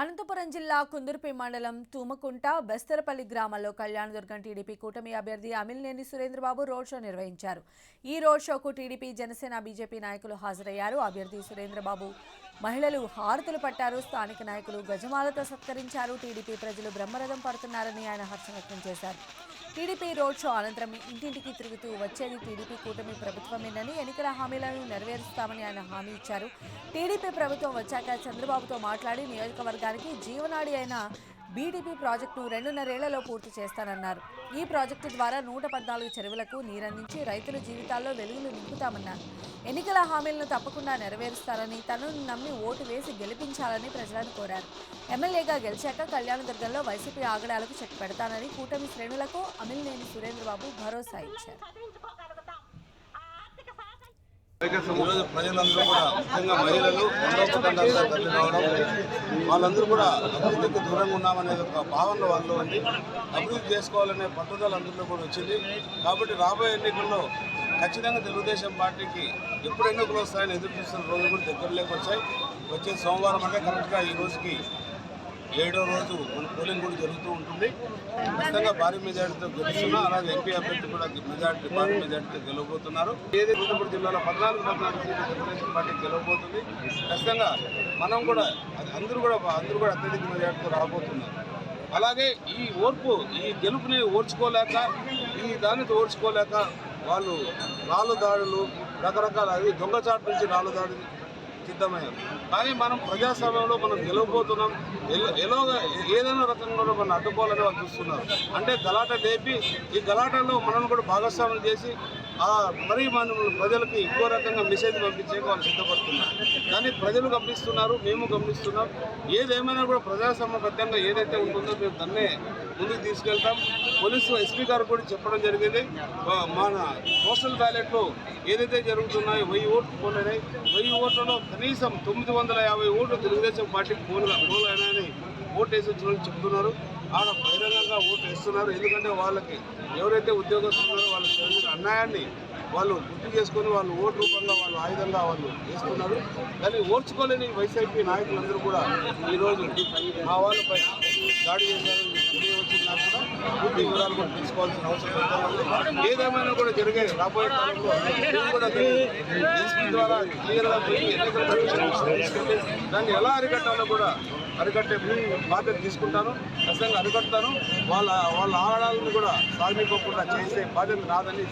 అనంతపురం జిల్లా కుందుర్పి మండలం తూమకుంట బెస్తరపల్లి గ్రామాల్లో కళ్యాణదుర్గం టీడీపీ కూటమి అభ్యర్థి అమిలినేని సురేంద్రబాబు రోడ్ షో నిర్వహించారు. ఈ రోడ్ షోకు టీడీపీ జనసేన బీజేపీ నాయకులు హాజరయ్యారు. అభ్యర్థి సురేంద్రబాబు మహిళలు హారతులు పట్టారు. స్థానిక నాయకులు గజమాలతో సత్కరించారు. టీడీపీ ప్రజలు బ్రహ్మరథం పడుతున్నారని ఆయన హర్షం వ్యక్తం చేశారు. టీడీపీ రోడ్ షో అనంతరం ఇంటింటికి తిరుగుతూ వచ్చేది టీడీపీ కూటమి ప్రభుత్వమేనని ఎన్నికల హామీలను నెరవేరుస్తామని ఆయన హామీ ఇచ్చారు. టీడీపీ ప్రభుత్వం వచ్చాక చంద్రబాబుతో మాట్లాడి నియోజకవర్గానికి జీవనాడి అయిన బీడీపీ ప్రాజెక్టును రెండున్నరేళ్ళలో పూర్తి చేస్తానన్నారు. ఈ ప్రాజెక్టు ద్వారా నూట పద్నాలుగు చెరువులకు నీరందించి రైతుల జీవితాల్లో వెలుగులు నింపుతామన్నారు. ఎన్నికల హామీలను తప్పకుండా నెరవేరుస్తారని తనను నమ్మి ఓటు వేసి గెలిపించాలని ప్రజలను కోరారు. ఎమ్మెల్యేగా గెలిచాక కళ్యాణదుర్గంలో వైసీపీ ఆగడాలకు చెక్ పెడతానని కూటమి శ్రేణులకు అమిలినేని సురేంద్రబాబు భరోసా ఇచ్చారు. ఈరోజు ప్రజలందరూ కూడా ముఖ్యంగా మహిళలు తరలి రావడం వాళ్ళందరూ కూడా అభివృద్ధికి దూరంగా ఉన్నామనే ఒక భావనలో వాళ్ళు ఉంది అభివృద్ధి చేసుకోవాలనే పట్టుదల అందరిలో కూడా వచ్చింది. కాబట్టి రాబోయే ఎన్నికల్లో ఖచ్చితంగా తెలుగుదేశం పార్టీకి ఎప్పుడు ఎన్నికలు వస్తాయని ఎదురు చూస్తున్న రోజులు కూడా దగ్గరలోకి వచ్చాయి. వచ్చే సోమవారం అంటే కరెక్ట్గా ఈ రోజుకి ఏడో రోజు మన పోలింగ్ కూడా జరుగుతూ ఉంటుంది. ఖచ్చితంగా భారీ మెజార్టీతో గెలుస్తున్నా అలాగే ఎంపీ అభ్యర్థి కూడా మెజార్టీ భారీ మెజార్టీతో గెలవబోతున్నారు. ఏది అనంతపురం జిల్లాలో పద్నాలుగు పద్నాలుగు సీట్లు తెలుగుదేశం పార్టీ గెలవబోతుంది. ఖచ్చితంగా మనం కూడా అది అందరూ కూడా అందరూ కూడా అత్యధిక మెజార్టీతో రాబోతున్నారు. అలాగే ఈ ఓర్పు ఈ గెలుపుని ఓర్చుకోలేక ఈ దానితో ఓర్చుకోలేక వాళ్ళు రాళ్ళు దాడులు రకరకాల అవి దొంగచాటు నుంచి రాళ్ళు దాడులు సిద్ధమయ్యాం. కానీ మనం ప్రజాస్వామ్యంలో మనం గెలవబోతున్నాం. ఎల- ఎలాగ ఏదైనా రకంగా మనం అడ్డుకోవాలని వాళ్ళు చూస్తున్నారు. అంటే గలాట లేపి ఈ గలాటలో మనం కూడా భాగస్వామ్యం చేసి ఆ మరి మనం ప్రజలకు ఎక్కువ రకంగా మెసేజ్ పంపించే వాళ్ళు సిద్ధపడుతున్నారు. కానీ ప్రజలు గమనిస్తున్నారు మేము గమనిస్తున్నాం. ఏదేమైనా కూడా ప్రజాస్వామ్యబద్ధంగా ఏదైతే ఉంటుందో మేము దాన్నే ముందుకు తీసుకెళ్తాం. పోలీసు ఎస్పీ గారు కూడా చెప్పడం జరిగింది. మన పోస్టల్ బ్యాలెట్లో ఏదైతే జరుగుతున్నాయో వెయ్యి ఓట్లు పోలేనాయి వెయ్యి ఓట్లలో కనీసం తొమ్మిది వందల యాభై ఓట్లు తెలుగుదేశం పార్టీకి పోలు పోలైనాయని ఓటు వేసి వచ్చిన చెప్తున్నారు. ఆడ బహిరంగంగా ఓటు వేస్తున్నారు. ఎందుకంటే వాళ్ళకి ఎవరైతే ఉద్యోగస్తులు ఉన్నారో వాళ్ళ జరిగిన అన్యాయాన్ని వాళ్ళు గుర్తు చేసుకొని వాళ్ళు ఓటు రూపంగా వాళ్ళు ఆయుధంగా వాళ్ళు చేస్తున్నారు కానీ ఓర్చుకోలేని వైసీపీ నాయకులందరూ కూడా ఈరోజు మా వాళ్ళపై దాడి చేశారు. వచ్చినా కూడా పూర్తి వివరాలు కూడా తెలుసుకోవాల్సిన అవసరం ఏదేమైనా కూడా జరిగే రాబోయే కాలంలో కూడా ద్వారా క్లియర్గా పోయి ఎన్నికల దాన్ని ఎలా అరికట్టాలో కూడా అరికట్టే బాధ్యత తీసుకుంటాను. ఖచ్చితంగా అరికడతాను. వాళ్ళ వాళ్ళ ఆడాలను కూడా సాధించుకోకుండా చేసే బాధ్యత నాదని